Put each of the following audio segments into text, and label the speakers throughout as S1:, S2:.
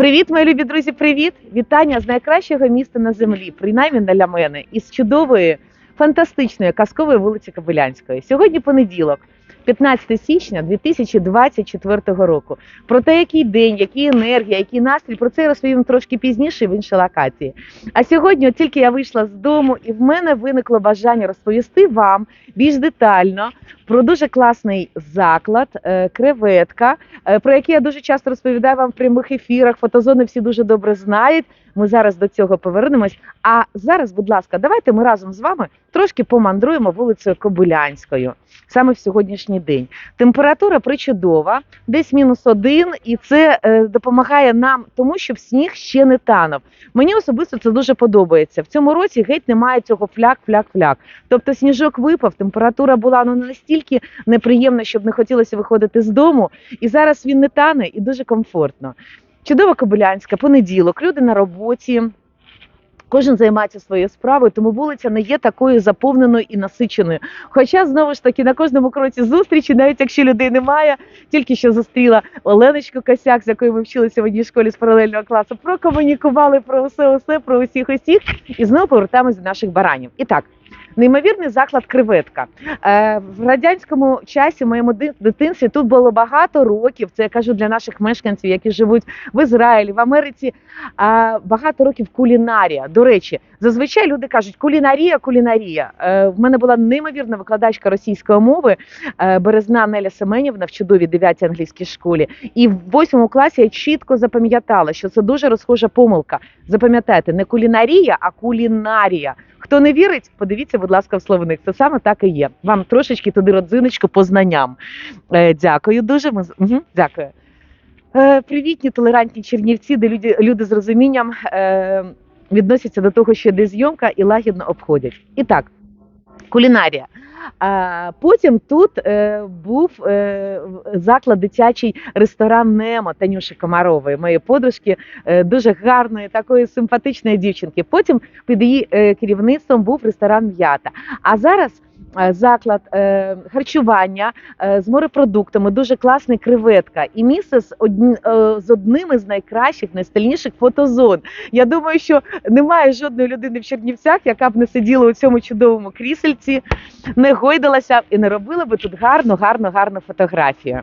S1: Привіт, мої любі друзі! Привіт! Вітання з найкращого міста на землі, принаймні для мене, із чудової, фантастичної казкової вулиці Кобилянської. Сьогодні понеділок, 15 січня 2024 року. Про те, який день, які енергія, який настрій, про це я розповім трошки пізніше в іншій локації. А сьогодні, тільки я вийшла з дому, і в мене виникло бажання розповісти вам більш детально про дуже класний заклад, е, креветка, е, про який я дуже часто розповідаю вам в прямих ефірах. Фотозони всі дуже добре знають. Ми зараз до цього повернемось. А зараз, будь ласка, давайте ми разом з вами трошки помандруємо вулицею Кобилянською саме в сьогоднішній день. Температура причудова, десь мінус один, і це е, допомагає нам, тому щоб сніг ще не танув. Мені особисто це дуже подобається. В цьому році геть немає цього фляк, фляк, фляк. Тобто сніжок випав, температура була ну настільки неприємна, щоб не хотілося виходити з дому. І зараз він не тане і дуже комфортно. Чудова Кобилянська, понеділок, люди на роботі. Кожен займається своєю справою, тому вулиця не є такою заповненою і насиченою. Хоча знову ж таки на кожному кроці зустрічі, навіть якщо людей немає, тільки що зустріла Оленочку Косяк, з якою ми вчилися в одній школі з паралельного класу, прокомунікували про усе, усе, про усіх усіх, і знову повертаємось до наших баранів. І так. Неймовірний заклад креветка. Е, в радянському часі, в моєму ди- дитинстві, тут було багато років. Це я кажу для наших мешканців, які живуть в Ізраїлі, в Америці. Багато років кулінарія. До речі, зазвичай люди кажуть кулінарія, кулінарія. Е, в мене була неймовірна викладачка російської мови е, Березна Неля Семенівна в чудовій 9 англійській школі. І в восьмому класі я чітко запам'ятала, що це дуже розхожа помилка. Запам'ятайте, не кулінарія, а кулінарія. Хто не вірить, подивіться, будь ласка, в словник. Це саме так і є. Вам трошечки туди родзиночку по знанням. Е, дякую дуже. Ми... Угу, дякую. Е, привітні, толерантні чернівці, де люди, люди з розумінням е, відносяться до того, що де зйомка і лагідно обходять. І так, кулінарія. А потім тут е, був е, заклад дитячий ресторан Немо Танюші Комарової, моєї подружки, е, дуже гарної, такої симпатичної дівчинки. Потім під її е, керівництвом був ресторан М'ята. А зараз заклад е, харчування е, з морепродуктами, дуже класний креветка. І місце з, одні, е, з одним із найкращих, найстильніших фотозон. Я думаю, що немає жодної людини в Чернівцях, яка б не сиділа у цьому чудовому крісельці, не гойдалася і не робила би тут гарну, гарну, гарну фотографію.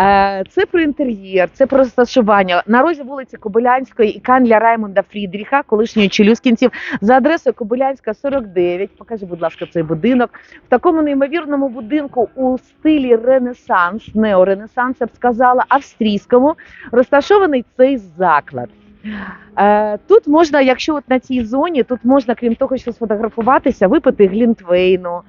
S1: Е, Це про інтер'єр, це про розташування. На розі вулиці Кобилянської і канля Раймонда Фрідріха, колишньої Челюскінців, за адресою Кобилянська 49. Покажи, будь ласка, цей будинок. В такому неймовірному будинку у стилі Ренесанс, неоренесанс, я б сказала, австрійському, розташований цей заклад. Е, Тут можна, якщо от на цій зоні, тут можна, крім того, що сфотографуватися, випити глінтвейну.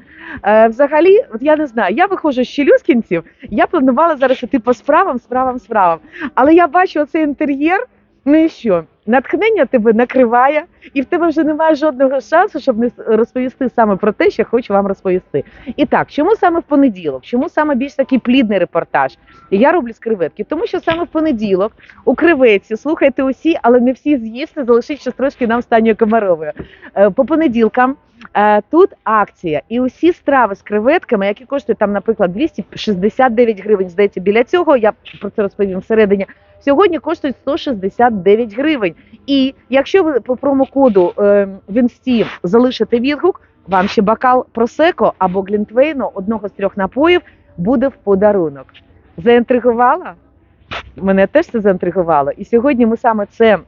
S1: Е, Взагалі, от я не знаю, я виходжу з Челюскінців, я планувала зараз іти по справам, справам, справам. Але я бачу оцей інтер'єр, ну і що? Натхнення тебе накриває, і в тебе вже немає жодного шансу, щоб не розповісти саме про те, що хочу вам розповісти. І так, чому саме в понеділок? Чому саме більш такий плідний репортаж? Я роблю з креветки, тому що саме в понеділок у креветці, слухайте усі, але не всі з'їсти, залишить ще трошки нам станію комаровою. Е, По понеділкам е, тут акція, і усі страви з креветками, які коштують там, наприклад, 269 гривень. Здається, біля цього я про це розповім всередині. Сьогодні коштують 169 гривень. І якщо ви по промокоду е, в залишите відгук, вам ще бокал просеко або глінтвейну, одного з трьох напоїв, буде в подарунок. Заінтригувала? Мене теж це заінтригувало. І сьогодні ми саме це е,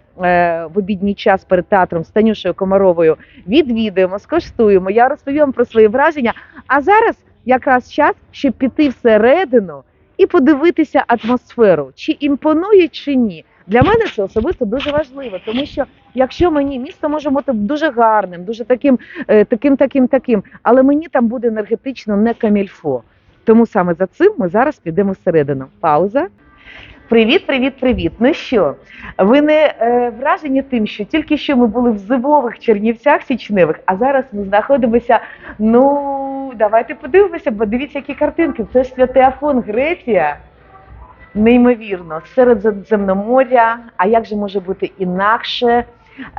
S1: в обідній час перед театром з Танюшею Комаровою відвідуємо, скоштуємо. Я розповім про свої враження. А зараз якраз час, щоб піти всередину і подивитися атмосферу, чи імпонує, чи ні. Для мене це особисто дуже важливо, тому що якщо мені місто може бути дуже гарним, дуже таким, е, таким, таким, таким, але мені там буде енергетично не камільфо. Тому саме за цим ми зараз підемо всередину. Пауза. Привіт, привіт, привіт. Ну що, ви не е, вражені тим, що тільки що ми були в зимових Чернівцях січневих, а зараз ми знаходимося. Ну, давайте подивимося, бо дивіться, які картинки. Це ж святий Афон, Греція. Неймовірно, Середземноморя. А як же може бути інакше?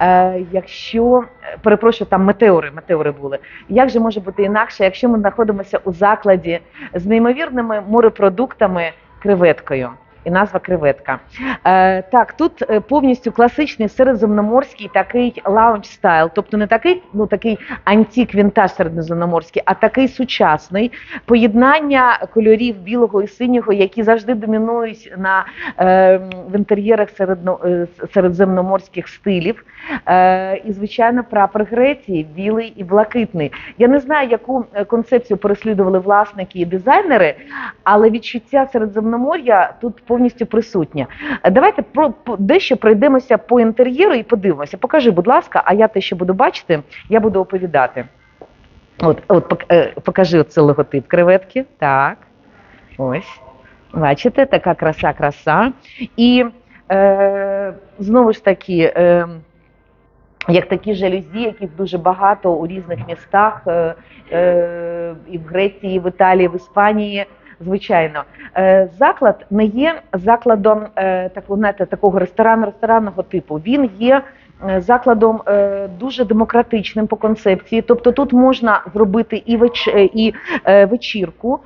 S1: Е, якщо перепрошую, там метеори, метеори були. Як же може бути інакше, якщо ми знаходимося у закладі з неймовірними морепродуктами креветкою? І назва креветка. Е, так, тут е, повністю класичний середземноморський такий лаунж стайл, тобто не такий, ну такий антік вінтаж середземноморський, а такий сучасний поєднання кольорів білого і синього, які завжди домінують на е, в інтер'єрах середно, е, середземноморських стилів. Е, і звичайно, прапор Греції білий і блакитний. Я не знаю, яку е, концепцію переслідували власники і дизайнери, але відчуття середземномор'я тут повністю присутнє. Е, Давайте про по- дещо пройдемося по інтер'єру і подивимося. Покажи, будь ласка, а я те, що буду бачити, я буду оповідати. От, от е, покажи оце логотип креветки. Так. Ось. Бачите, така краса, краса. І е, знову ж таки. Е, як такі жалюзі, яких дуже багато у різних містах, е, і в Греції, і в Італії, в Іспанії. Звичайно, Е, заклад не є закладом е, такого, знаєте, такого ресторану ресторанного типу. Він є е, закладом дуже демократичним по концепції. Тобто тут можна зробити і веч... і вечірку,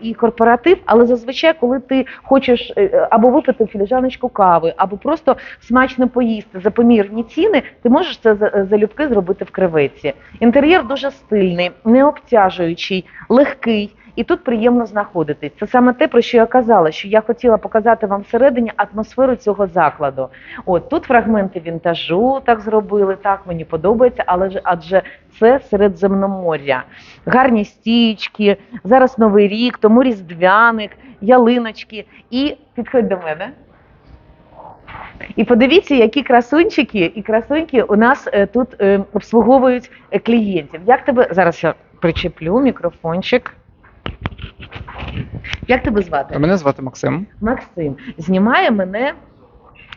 S1: і корпоратив, але зазвичай, коли ти хочеш або випити філіжаночку кави, або просто смачно поїсти за помірні ціни, ти можеш це залюбки зробити в креветці. Інтер'єр дуже стильний, не обтяжуючий, легкий. І тут приємно знаходитись. Це саме те, про що я казала, що я хотіла показати вам всередині атмосферу цього закладу. От тут фрагменти вінтажу так зробили, так мені подобається, але ж адже це Середземномор'я. Гарні стічки, зараз Новий рік, тому різдвяник, ялиночки. І підходь до мене. І подивіться, які красунчики і красуньки у нас е, тут е, обслуговують е, клієнтів. Як тебе зараз я причеплю мікрофончик? Як тебе звати?
S2: Мене звати Максим.
S1: Максим. Знімає мене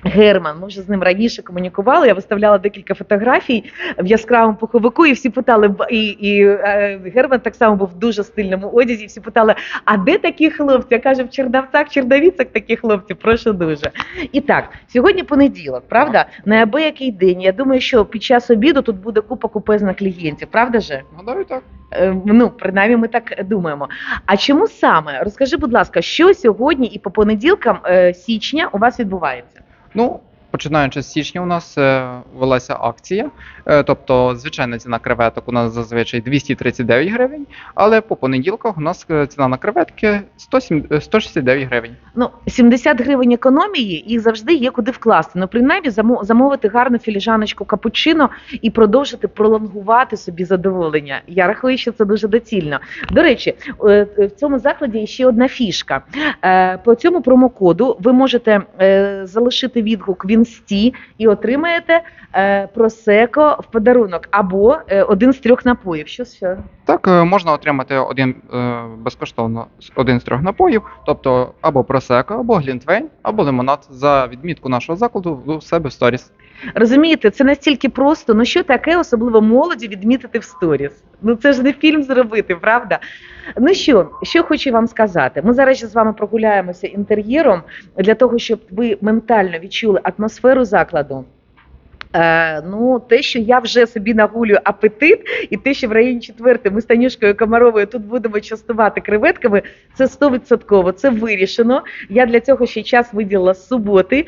S1: Герман. Ми вже з ним раніше комунікували. Я виставляла декілька фотографій в яскравому пуховику, і всі питали, і, і е, Герман так само був в дуже стильному одязі. і Всі питали: а де такі хлопці? Я кажу, в Чернавцях, Чернавіцях такі хлопці, прошу дуже. І так, сьогодні понеділок, правда? Неабиякий день. Я думаю, що під час обіду тут буде купа купезна клієнтів, правда же?
S2: Гадаю, так.
S1: Е, Ну, принаймні, ми так думаємо. А чому саме? Розкажи, будь ласка, що сьогодні і по понеділкам е, січня у вас відбувається?
S2: Ну, починаючи з січня, у нас е, велася акція. Е, тобто, звичайна ціна креветок у нас зазвичай 239 гривень, але по понеділках у нас е, ціна на креветки 107, е, 169 гривень.
S1: Ну, 70 гривень економії, їх завжди є куди вкласти. Ну, принаймні, замовити гарну філіжаночку капучино і продовжити пролонгувати собі задоволення. Я рахую, що це дуже доцільно. До речі, в цьому закладі ще одна фішка. По цьому промокоду ви можете залишити відгук в інсті і отримаєте е, просеко в подарунок або е, один з трьох напоїв. Що що?
S2: Так, е, можна отримати один е, безкоштовно один з трьох напоїв, тобто або просеко, або глінтвейн, або лимонад за відмітку нашого закладу у себе в сторіс.
S1: Розумієте, це настільки просто. Ну що таке, особливо молоді, відмітити в сторіс? Ну це ж не фільм зробити, правда? Ну що, що хочу вам сказати? Ми зараз з вами прогуляємося інтер'єром для того, щоб ви ментально відчули атмосферу закладу. Е, ну, те, що я вже собі нагулюю апетит, і те, що в районі четвертої ми з Танюшкою Комаровою тут будемо частувати креветками, це стовідсотково, це вирішено. Я для цього ще час виділила з суботи.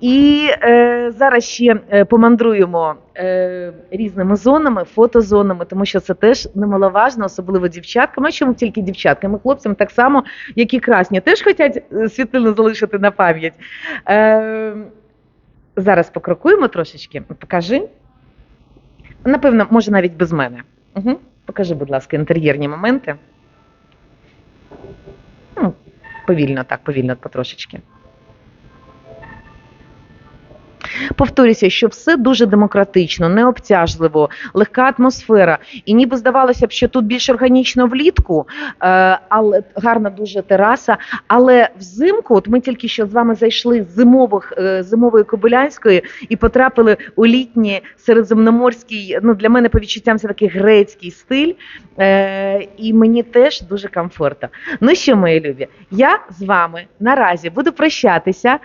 S1: І е, зараз ще е, помандруємо е, різними зонами, фотозонами, тому що це теж немаловажно, особливо дівчаткам. А чому тільки дівчаткам? І хлопцям так само, як і красні, теж хочуть е, світлину залишити на пам'ять. Е, зараз покрокуємо трошечки. Покажи. Напевно, може навіть без мене. Угу. Покажи, будь ласка, інтер'єрні моменти. Ну, повільно, так, повільно потрошечки. Повторюся, що все дуже демократично, необтяжливо, легка атмосфера. І ніби здавалося б, що тут більш органічно влітку, е, але гарна дуже тераса. Але взимку, от ми тільки що з вами зайшли з зимових е, зимової Кобилянської і потрапили у літній середземноморський, ну для мене по відчуттям це такий грецький стиль. Е, і мені теж дуже комфортно. Ну що, мої любі, я з вами наразі буду прощатися.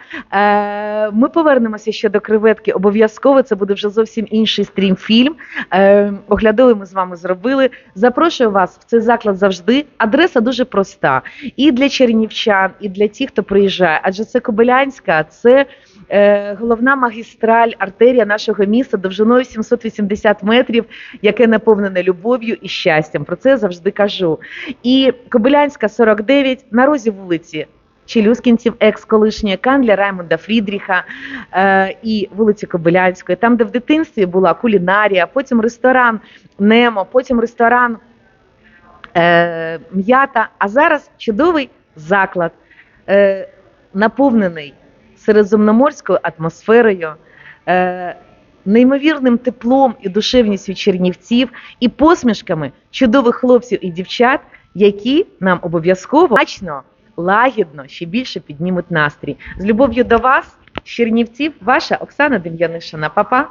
S1: Ми повернемося ще до до креветки, обов'язково це буде вже зовсім інший стрім-фільм. Е, оглядовий ми з вами зробили. Запрошую вас в цей заклад завжди. Адреса дуже проста і для чернівчан, і для тих, хто приїжджає. Адже це Кобилянська, це е, головна магістраль, артерія нашого міста довжиною 780 метрів, яке наповнене любов'ю і щастям. Про це я завжди кажу. І Кобилянська 49 на розі вулиці. Челюскінців, екс-колишньої канцля Раймонда Фрідріха е, і вулиці Кобилянської, там, де в дитинстві була кулінарія, потім ресторан Немо, потім ресторан е, М'ята, а зараз чудовий заклад, е, наповнений середземноморською атмосферою, е, неймовірним теплом і душевністю чернівців, і посмішками чудових хлопців і дівчат, які нам обов'язково смачно, лагідно ще більше піднімуть настрій. З любов'ю до вас, з Чернівців, ваша Оксана Дем'янишина. Папа.